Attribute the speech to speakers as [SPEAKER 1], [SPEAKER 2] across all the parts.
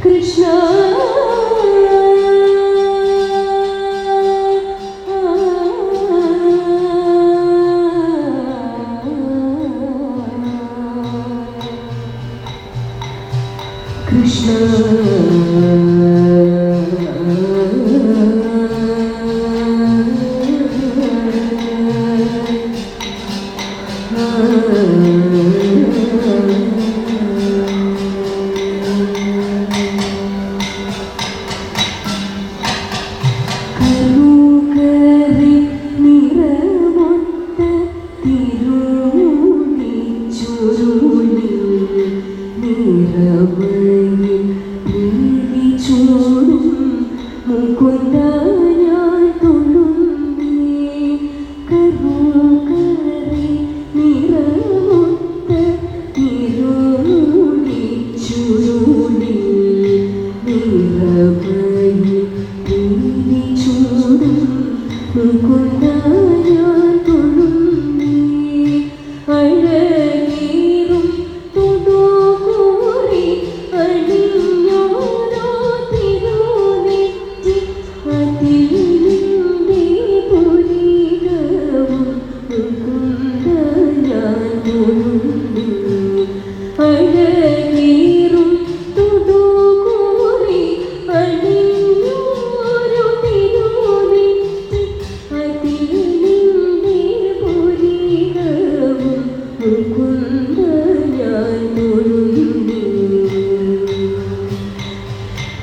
[SPEAKER 1] Krishna chung mừng quên đời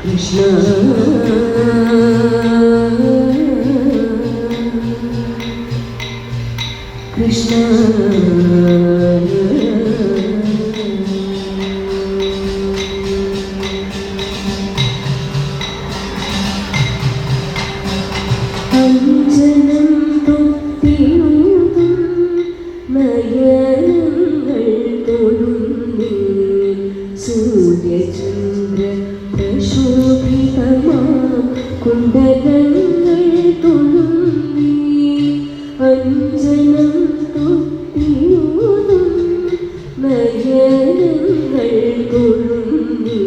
[SPEAKER 1] Krishna Krishna കുണ്ടകങ്ങൾ തുളുമ്പി അഞ്ജനം തുത്തിയൂതും നയനങ്ങൾ കൊളുമ്പി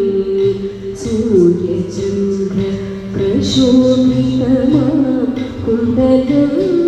[SPEAKER 1] സൂര്യചന്ദ്ര പ്രശോഭിതമാം കുണ്ടകങ്ങൾ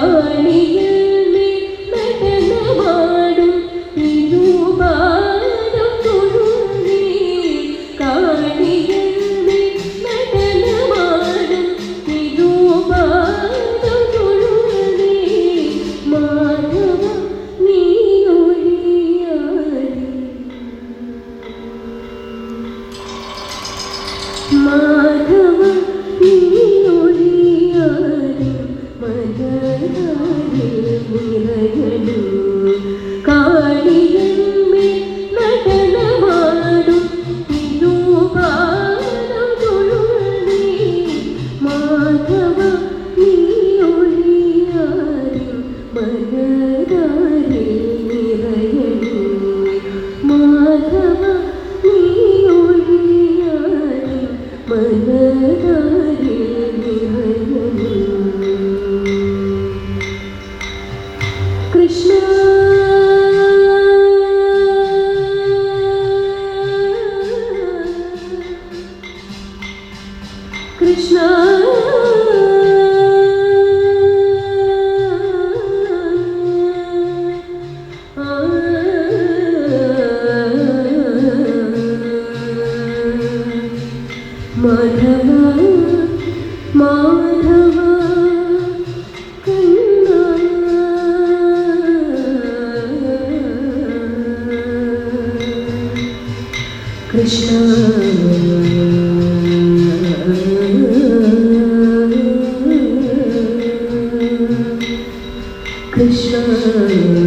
[SPEAKER 1] ơi Krishna Krishna.